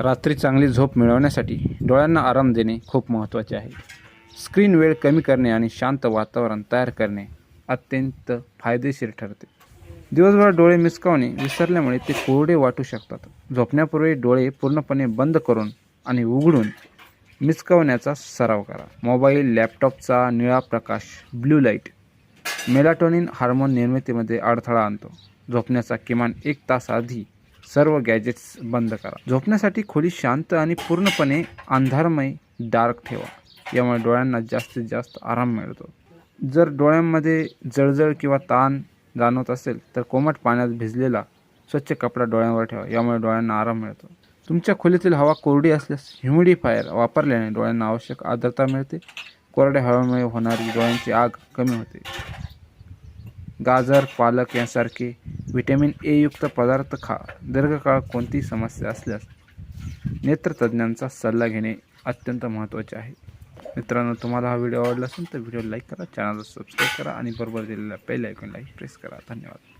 रात्री चांगली झोप मिळवण्यासाठी डोळ्यांना आराम देणे खूप महत्त्वाचे आहे. स्क्रीन वेळ कमी करणे आणि शांत वातावरण तयार करणे अत्यंत फायदेशीर ठरते. दिवसभर डोळे मिसकावणे विसरल्यामुळे ते कोरडे वाटू शकतात. झोपण्यापूर्वी डोळे पूर्णपणे बंद करून आणि उघडून मिसकावण्याचा सराव करा. मोबाईल लॅपटॉपचा निळा प्रकाश ब्ल्यू लाइट मेलाटोनिन हार्मोन निर्मितीमध्ये अडथळा आणतो. झोपण्याचा किमान एक तास आधी सर्व गॅजेट्स बंद करा. झोपण्यासाठी खोली शांत आणि पूर्णपणे अंधारमय डार्क ठेवा. यामुळे डोळ्यांना जास्तीत जास्त आराम मिळतो. जर डोळ्यांमध्ये जळजळ किंवा ताण जाणवत असेल तर कोमट पाण्यात भिजलेला स्वच्छ कपडा डोळ्यांवर ठेवा. यामुळे डोळ्यांना आराम मिळतो. तुमच्या खोलीतील हवा कोरडी असल्यास ह्युमिडिफायर वापरल्याने डोळ्यांना आवश्यक आर्द्रता मिळते. कोरड्या हवेमुळे होणारी डोळ्यांची आग कमी होते. गाजर पालक यांसारखे व्हिटॅमिन ए युक्त पदार्थ खा. दीर्घकाळ कोणतीही समस्या असल्यास नेत्रतज्ज्ञांचा सल्ला घेणे अत्यंत महत्त्वाचे आहे. मित्रांनो तुम्हाला हा व्हिडिओ आवडला असेल तर व्हिडिओ लाईक करा चॅनलला सबस्क्राईब करा आणि बरोबर दिलेल्या बेल आयकॉनलाही प्रेस करा. धन्यवाद.